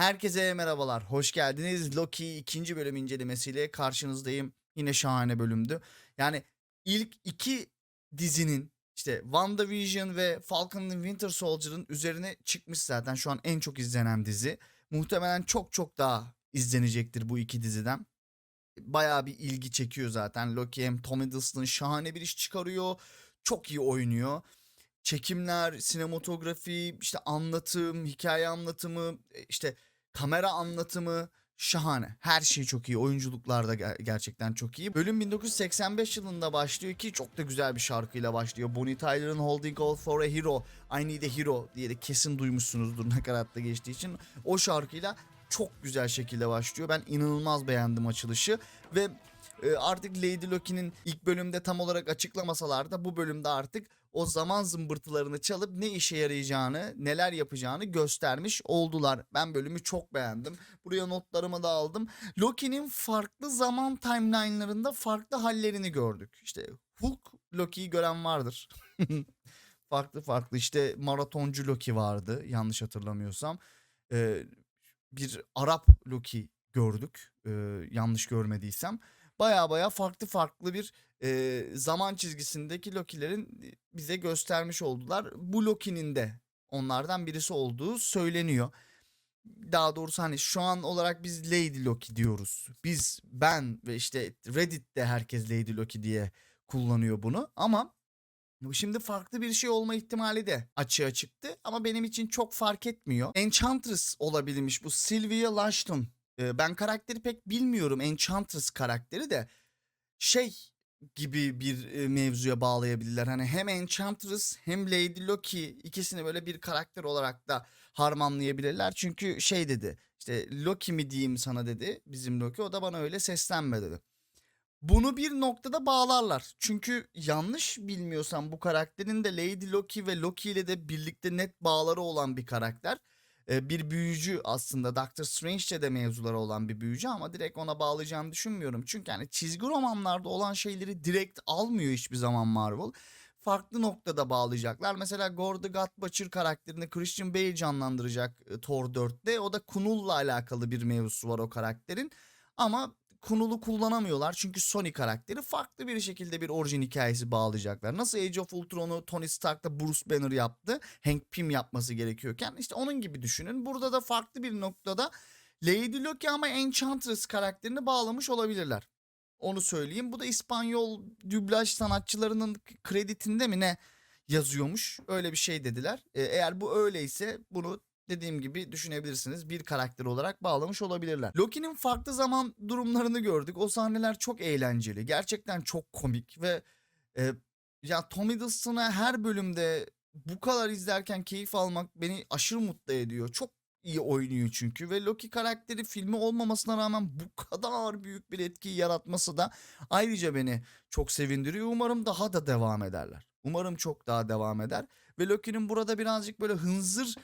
Herkese merhabalar, hoş geldiniz. Loki ikinci bölüm incelemesiyle karşınızdayım. Yine şahane bölümdü. Yani ilk iki dizinin işte WandaVision ve Falcon and Winter Soldier'ın üzerine çıkmış zaten şu an en çok izlenen dizi. Muhtemelen çok çok daha izlenecektir bu iki diziden. Bayağı bir ilgi çekiyor zaten. Loki hem Tom Hiddleston şahane bir iş çıkarıyor. Çok iyi oynuyor çekimler, sinematografi, işte anlatım, hikaye anlatımı, e, işte kamera anlatımı şahane. Her şey çok iyi. Oyunculuklar da ger- gerçekten çok iyi. Bölüm 1985 yılında başlıyor ki çok da güzel bir şarkıyla başlıyor. Bonnie Tyler'ın Holding All For A Hero, I Need A Hero diye de kesin duymuşsunuzdur nakaratta geçtiği için. O şarkıyla çok güzel şekilde başlıyor. Ben inanılmaz beğendim açılışı ve e, artık Lady Loki'nin ilk bölümde tam olarak açıklamasalar da bu bölümde artık o zaman zımbırtılarını çalıp ne işe yarayacağını, neler yapacağını göstermiş oldular. Ben bölümü çok beğendim. Buraya notlarımı da aldım. Loki'nin farklı zaman timeline'larında farklı hallerini gördük. İşte Hulk Loki'yi gören vardır. farklı farklı işte maratoncu Loki vardı yanlış hatırlamıyorsam. Ee, bir Arap Loki gördük ee, yanlış görmediysem. Baya baya farklı farklı bir e, zaman çizgisindeki Loki'lerin bize göstermiş oldular. Bu Loki'nin de onlardan birisi olduğu söyleniyor. Daha doğrusu hani şu an olarak biz Lady Loki diyoruz. Biz, ben ve işte Reddit'te herkes Lady Loki diye kullanıyor bunu. Ama şimdi farklı bir şey olma ihtimali de açığa çıktı. Ama benim için çok fark etmiyor. Enchantress olabilmiş bu Sylvia Lashton. Ben karakteri pek bilmiyorum Enchantress karakteri de. Şey gibi bir mevzuya bağlayabilirler. Hani hem Enchantress hem Lady Loki ikisini böyle bir karakter olarak da harmanlayabilirler. Çünkü şey dedi işte Loki mi diyeyim sana dedi bizim Loki o da bana öyle seslenme dedi. Bunu bir noktada bağlarlar. Çünkü yanlış bilmiyorsam bu karakterin de Lady Loki ve Loki ile de birlikte net bağları olan bir karakter. Ee, bir büyücü aslında Doctor Strange'de de mevzuları olan bir büyücü ama direkt ona bağlayacağını düşünmüyorum. Çünkü hani çizgi romanlarda olan şeyleri direkt almıyor hiçbir zaman Marvel. Farklı noktada bağlayacaklar. Mesela Gordy Godbutcher karakterini Christian Bale canlandıracak e, Thor 4'te. O da Kunul'la alakalı bir mevzusu var o karakterin. Ama Kunul'u kullanamıyorlar çünkü Sony karakteri farklı bir şekilde bir orijin hikayesi bağlayacaklar. Nasıl Age of Ultron'u Tony Stark'ta Bruce Banner yaptı. Hank Pym yapması gerekiyorken işte onun gibi düşünün. Burada da farklı bir noktada Lady Loki ama Enchantress karakterini bağlamış olabilirler. Onu söyleyeyim. Bu da İspanyol dublaj sanatçılarının kreditinde mi ne yazıyormuş. Öyle bir şey dediler. Ee, eğer bu öyleyse bunu dediğim gibi düşünebilirsiniz. Bir karakter olarak bağlamış olabilirler. Loki'nin farklı zaman durumlarını gördük. O sahneler çok eğlenceli. Gerçekten çok komik ve e, ya Tom Hiddleston'a her bölümde bu kadar izlerken keyif almak beni aşırı mutlu ediyor. Çok iyi oynuyor çünkü ve Loki karakteri filmi olmamasına rağmen bu kadar büyük bir etki yaratması da ayrıca beni çok sevindiriyor. Umarım daha da devam ederler. Umarım çok daha devam eder ve Loki'nin burada birazcık böyle hınzır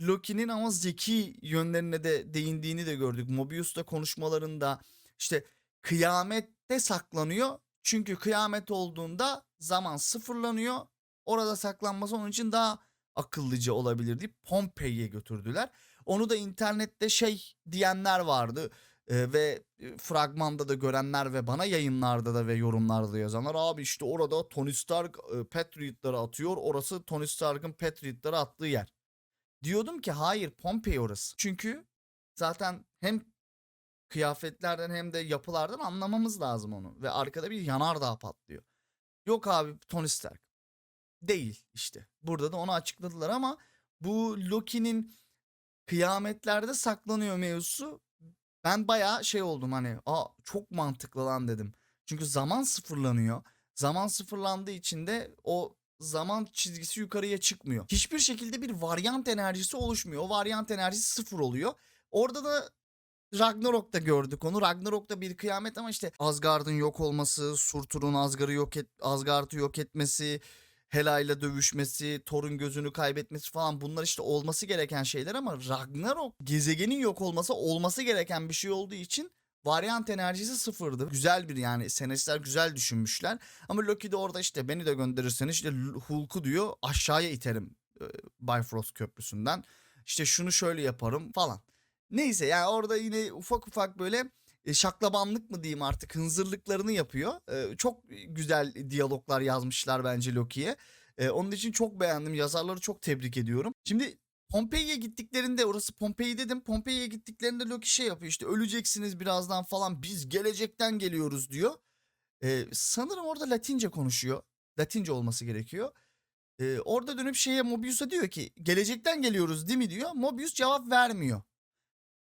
Loki'nin ama zeki yönlerine de değindiğini de gördük. Mobius'ta konuşmalarında işte kıyamette saklanıyor. Çünkü kıyamet olduğunda zaman sıfırlanıyor. Orada saklanması onun için daha akıllıca olabilir deyip Pompei'ye götürdüler. Onu da internette şey diyenler vardı. Ee, ve e, fragmanda da görenler ve bana yayınlarda da ve yorumlarda da yazanlar abi işte orada Tony Stark e, Patriot'ları atıyor. Orası Tony Stark'ın Patriot'ları attığı yer. Diyordum ki hayır Pompei orası. Çünkü zaten hem kıyafetlerden hem de yapılardan anlamamız lazım onu. Ve arkada bir yanardağ patlıyor. Yok abi Tony Stark. Değil işte. Burada da onu açıkladılar ama bu Loki'nin kıyametlerde saklanıyor mevzusu ben bayağı şey oldum hani aa çok mantıklı lan dedim. Çünkü zaman sıfırlanıyor. Zaman sıfırlandığı için de o zaman çizgisi yukarıya çıkmıyor. Hiçbir şekilde bir varyant enerjisi oluşmuyor. O varyant enerjisi sıfır oluyor. Orada da Ragnarok'ta gördük onu. Ragnarok'ta bir kıyamet ama işte Asgard'ın yok olması, Surtur'un Asgard'ı yok et, Asgard'ı yok etmesi, Hela'yla dövüşmesi, Thor'un gözünü kaybetmesi falan bunlar işte olması gereken şeyler ama Ragnarok gezegenin yok olması olması gereken bir şey olduğu için varyant enerjisi sıfırdı. Güzel bir yani senaristler güzel düşünmüşler. Ama Loki de orada işte beni de gönderirseniz işte Hulk'u diyor aşağıya iterim e, Bifrost köprüsünden. İşte şunu şöyle yaparım falan. Neyse yani orada yine ufak ufak böyle e, şaklabanlık mı diyeyim artık hınzırlıklarını yapıyor. E, çok güzel diyaloglar yazmışlar bence Loki'ye. Onun için çok beğendim. Yazarları çok tebrik ediyorum. Şimdi Pompei'ye gittiklerinde orası Pompei dedim. Pompei'ye gittiklerinde Loki şey yapıyor işte öleceksiniz birazdan falan biz gelecekten geliyoruz diyor. E, sanırım orada Latince konuşuyor. Latince olması gerekiyor. E, orada dönüp şeye Mobius'a diyor ki gelecekten geliyoruz değil mi diyor. Mobius cevap vermiyor.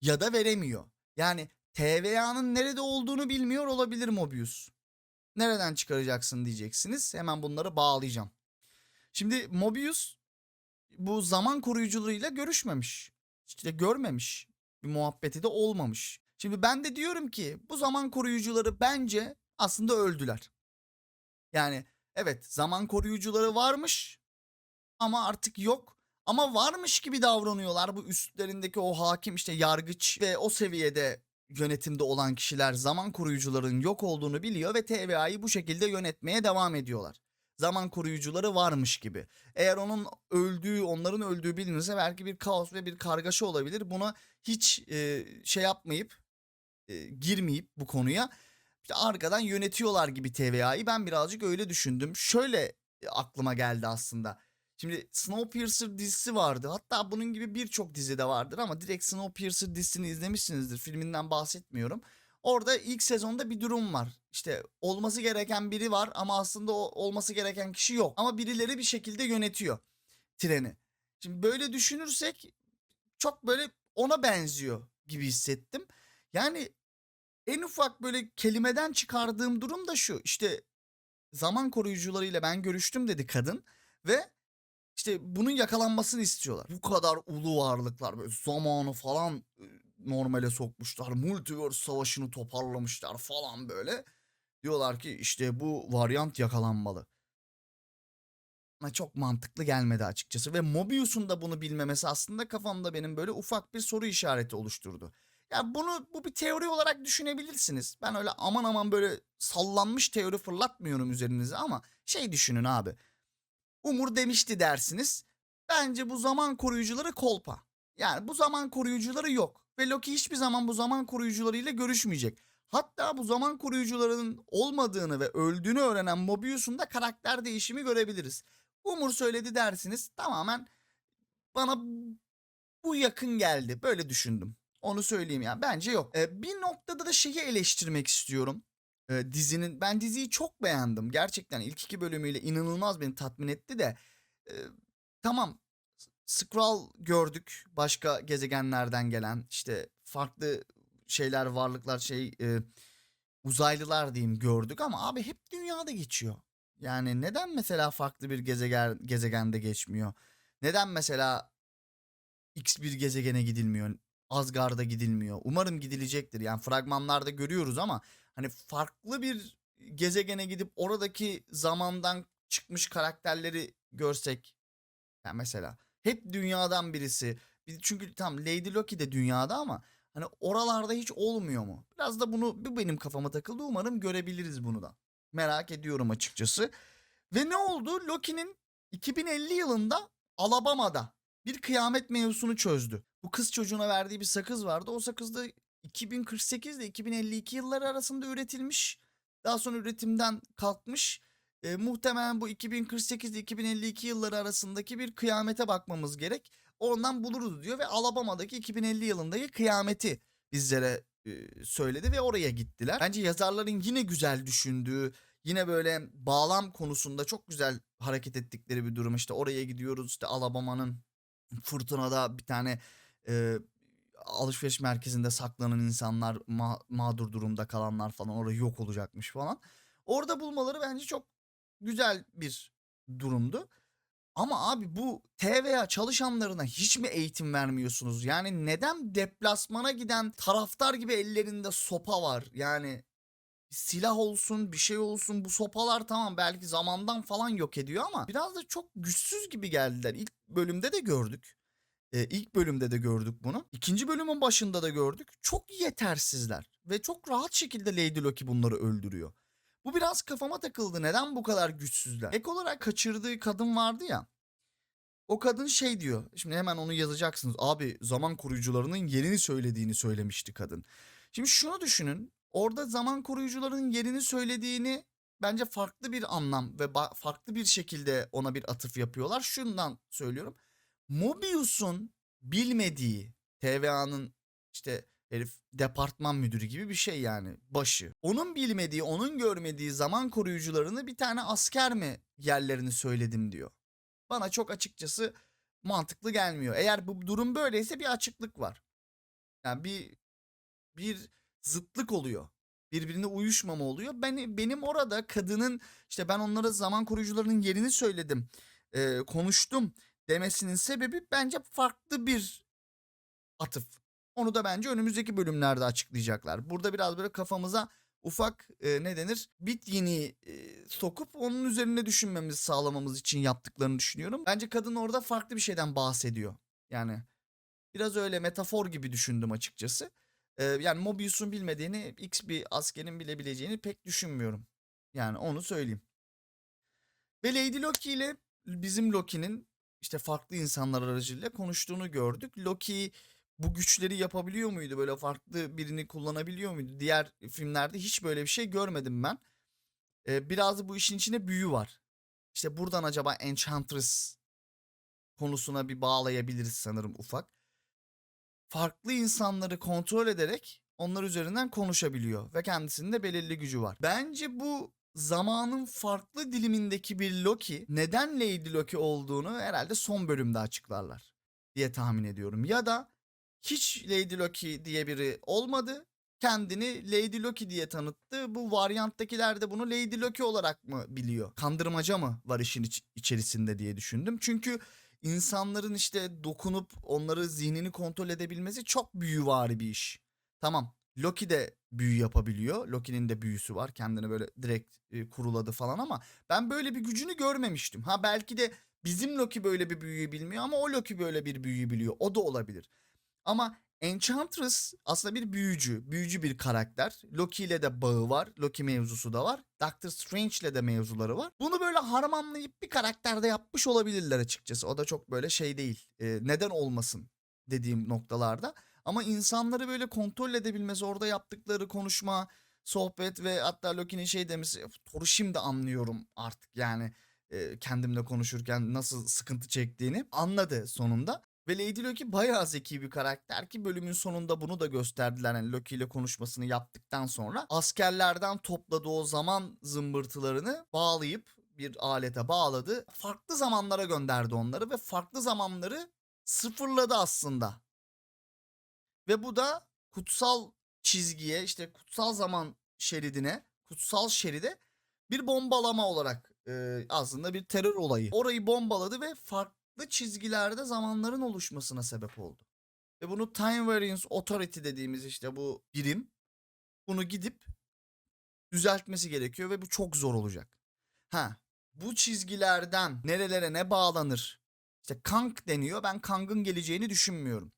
Ya da veremiyor. Yani TVA'nın nerede olduğunu bilmiyor olabilir Mobius. Nereden çıkaracaksın diyeceksiniz. Hemen bunları bağlayacağım. Şimdi Mobius bu zaman koruyucularıyla görüşmemiş. İşte görmemiş. Bir muhabbeti de olmamış. Şimdi ben de diyorum ki bu zaman koruyucuları bence aslında öldüler. Yani evet zaman koruyucuları varmış ama artık yok. Ama varmış gibi davranıyorlar bu üstlerindeki o hakim işte yargıç ve o seviyede yönetimde olan kişiler zaman koruyucuların yok olduğunu biliyor ve TVA'yı bu şekilde yönetmeye devam ediyorlar. Zaman koruyucuları varmış gibi. Eğer onun öldüğü, onların öldüğü bilinirse belki bir kaos ve bir kargaşa olabilir. Buna hiç e, şey yapmayıp, e, girmeyip bu konuya işte arkadan yönetiyorlar gibi TVA'yı ben birazcık öyle düşündüm. Şöyle aklıma geldi aslında. Şimdi Snowpiercer dizisi vardı. Hatta bunun gibi birçok dizide vardır ama direkt Snowpiercer dizisini izlemişsinizdir. Filminden bahsetmiyorum. Orada ilk sezonda bir durum var. İşte olması gereken biri var ama aslında o olması gereken kişi yok. Ama birileri bir şekilde yönetiyor treni. Şimdi böyle düşünürsek çok böyle ona benziyor gibi hissettim. Yani en ufak böyle kelimeden çıkardığım durum da şu. İşte zaman koruyucularıyla ben görüştüm dedi kadın ve işte bunun yakalanmasını istiyorlar. Bu kadar ulu varlıklar böyle zamanı falan e, normale sokmuşlar. Multiverse savaşını toparlamışlar falan böyle. Diyorlar ki işte bu varyant yakalanmalı. Bana çok mantıklı gelmedi açıkçası ve Mobius'un da bunu bilmemesi aslında kafamda benim böyle ufak bir soru işareti oluşturdu. Ya bunu bu bir teori olarak düşünebilirsiniz. Ben öyle aman aman böyle sallanmış teori fırlatmıyorum üzerinize ama şey düşünün abi. Umur demişti dersiniz. Bence bu zaman koruyucuları kolpa. Yani bu zaman koruyucuları yok. Ve Loki hiçbir zaman bu zaman koruyucularıyla görüşmeyecek. Hatta bu zaman koruyucularının olmadığını ve öldüğünü öğrenen Mobius'un da karakter değişimi görebiliriz. Umur söyledi dersiniz tamamen bana bu yakın geldi. Böyle düşündüm. Onu söyleyeyim ya. Bence yok. Ee, bir noktada da şeyi eleştirmek istiyorum. Ee, dizinin ben diziyi çok beğendim. Gerçekten ilk iki bölümüyle inanılmaz beni tatmin etti de e, tamam Skrull gördük başka gezegenlerden gelen işte farklı şeyler varlıklar şey e, uzaylılar diyeyim gördük ama abi hep dünyada geçiyor. Yani neden mesela farklı bir gezegen gezegende geçmiyor? Neden mesela X bir gezegene gidilmiyor? Asgard'a gidilmiyor. Umarım gidilecektir. Yani fragmanlarda görüyoruz ama hani farklı bir gezegene gidip oradaki zamandan çıkmış karakterleri görsek yani mesela hep dünyadan birisi. Çünkü tam Lady Loki de dünyada ama hani oralarda hiç olmuyor mu? Biraz da bunu bu benim kafama takıldı. Umarım görebiliriz bunu da. Merak ediyorum açıkçası. Ve ne oldu? Loki'nin 2050 yılında Alabama'da bir kıyamet mevzusunu çözdü. Bu kız çocuğuna verdiği bir sakız vardı. O sakız da 2048 ile 2052 yılları arasında üretilmiş. Daha sonra üretimden kalkmış. E, muhtemelen bu 2048 ile 2052 yılları arasındaki bir kıyamete bakmamız gerek. Ondan buluruz diyor ve Alabama'daki 2050 yılındaki kıyameti bizlere e, söyledi ve oraya gittiler. Bence yazarların yine güzel düşündüğü, yine böyle bağlam konusunda çok güzel hareket ettikleri bir durum. İşte oraya gidiyoruz işte Alabama'nın fırtınada bir tane e, alışveriş merkezinde saklanan insanlar ma- mağdur durumda kalanlar falan orada yok olacakmış falan. Orada bulmaları bence çok güzel bir durumdu. Ama abi bu TVA çalışanlarına hiç mi eğitim vermiyorsunuz? Yani neden deplasmana giden taraftar gibi ellerinde sopa var? Yani silah olsun bir şey olsun bu sopalar tamam belki zamandan falan yok ediyor ama biraz da çok güçsüz gibi geldiler. İlk bölümde de gördük. Ee, ilk bölümde de gördük bunu. İkinci bölümün başında da gördük. Çok yetersizler ve çok rahat şekilde Lady Loki bunları öldürüyor. Bu biraz kafama takıldı. Neden bu kadar güçsüzler? Ek olarak kaçırdığı kadın vardı ya. O kadın şey diyor. Şimdi hemen onu yazacaksınız. Abi zaman koruyucularının yerini söylediğini söylemişti kadın. Şimdi şunu düşünün. Orada zaman koruyucularının yerini söylediğini bence farklı bir anlam ve farklı bir şekilde ona bir atıf yapıyorlar. Şundan söylüyorum. Mobius'un bilmediği TVA'nın işte herif departman müdürü gibi bir şey yani başı. Onun bilmediği, onun görmediği zaman koruyucularını bir tane asker mi yerlerini söyledim diyor. Bana çok açıkçası mantıklı gelmiyor. Eğer bu durum böyleyse bir açıklık var. Yani bir bir zıtlık oluyor. Birbirine uyuşmama oluyor. Ben benim orada kadının işte ben onlara zaman koruyucularının yerini söyledim. e, konuştum demesinin sebebi bence farklı bir atıf. Onu da bence önümüzdeki bölümlerde açıklayacaklar. Burada biraz böyle kafamıza ufak e, ne denir bit yeni e, sokup onun üzerine düşünmemizi sağlamamız için yaptıklarını düşünüyorum. Bence kadın orada farklı bir şeyden bahsediyor. Yani biraz öyle metafor gibi düşündüm açıkçası. E, yani Mobius'un bilmediğini X bir askerin bilebileceğini pek düşünmüyorum. Yani onu söyleyeyim. Ve Lady Loki ile bizim Loki'nin işte farklı insanlar aracılığıyla konuştuğunu gördük. Loki bu güçleri yapabiliyor muydu? Böyle farklı birini kullanabiliyor muydu? Diğer filmlerde hiç böyle bir şey görmedim ben. Ee, biraz da bu işin içinde büyü var. İşte buradan acaba Enchantress konusuna bir bağlayabiliriz sanırım ufak. Farklı insanları kontrol ederek onlar üzerinden konuşabiliyor ve kendisinin de belirli gücü var. Bence bu zamanın farklı dilimindeki bir Loki neden Lady Loki olduğunu herhalde son bölümde açıklarlar diye tahmin ediyorum. Ya da hiç Lady Loki diye biri olmadı. Kendini Lady Loki diye tanıttı. Bu varyanttakiler de bunu Lady Loki olarak mı biliyor? Kandırmaca mı var işin iç- içerisinde diye düşündüm. Çünkü insanların işte dokunup onları zihnini kontrol edebilmesi çok büyüvari bir iş. Tamam Loki de büyü yapabiliyor. Loki'nin de büyüsü var. Kendini böyle direkt e, kuruladı falan ama ben böyle bir gücünü görmemiştim. Ha belki de bizim Loki böyle bir büyüyü bilmiyor ama o Loki böyle bir büyüyü biliyor. O da olabilir. Ama Enchantress aslında bir büyücü. Büyücü bir karakter. Loki ile de bağı var. Loki mevzusu da var. Doctor Strange ile de mevzuları var. Bunu böyle harmanlayıp bir karakterde yapmış olabilirler açıkçası. O da çok böyle şey değil. Ee, neden olmasın dediğim noktalarda. Ama insanları böyle kontrol edebilmesi, orada yaptıkları konuşma, sohbet ve hatta Loki'nin şey demesi, Thor'u şimdi anlıyorum artık yani e, kendimle konuşurken nasıl sıkıntı çektiğini anladı sonunda. Ve Lady Loki bayağı zeki bir karakter ki bölümün sonunda bunu da gösterdiler. Yani Loki ile konuşmasını yaptıktan sonra askerlerden topladığı o zaman zımbırtılarını bağlayıp bir alete bağladı. Farklı zamanlara gönderdi onları ve farklı zamanları sıfırladı aslında. Ve bu da kutsal çizgiye işte kutsal zaman şeridine, kutsal şeride bir bombalama olarak e, aslında bir terör olayı. Orayı bombaladı ve farklı çizgilerde zamanların oluşmasına sebep oldu. Ve bunu Time Variance Authority dediğimiz işte bu birim bunu gidip düzeltmesi gerekiyor ve bu çok zor olacak. Ha, bu çizgilerden nerelere ne bağlanır? İşte Kang deniyor. Ben Kang'ın geleceğini düşünmüyorum.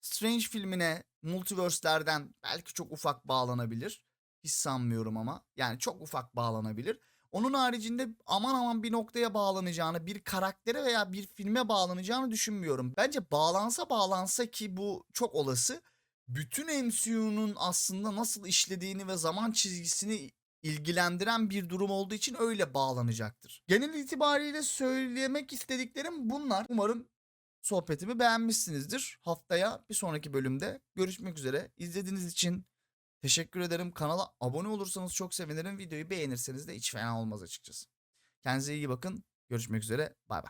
Strange filmine multiverse'lerden belki çok ufak bağlanabilir. Hiç sanmıyorum ama. Yani çok ufak bağlanabilir. Onun haricinde aman aman bir noktaya bağlanacağını, bir karaktere veya bir filme bağlanacağını düşünmüyorum. Bence bağlansa bağlansa ki bu çok olası. Bütün MCU'nun aslında nasıl işlediğini ve zaman çizgisini ilgilendiren bir durum olduğu için öyle bağlanacaktır. Genel itibariyle söylemek istediklerim bunlar. Umarım sohbetimi beğenmişsinizdir. Haftaya bir sonraki bölümde görüşmek üzere. İzlediğiniz için teşekkür ederim. Kanala abone olursanız çok sevinirim. Videoyu beğenirseniz de hiç fena olmaz açıkçası. Kendinize iyi bakın. Görüşmek üzere. Bay bay.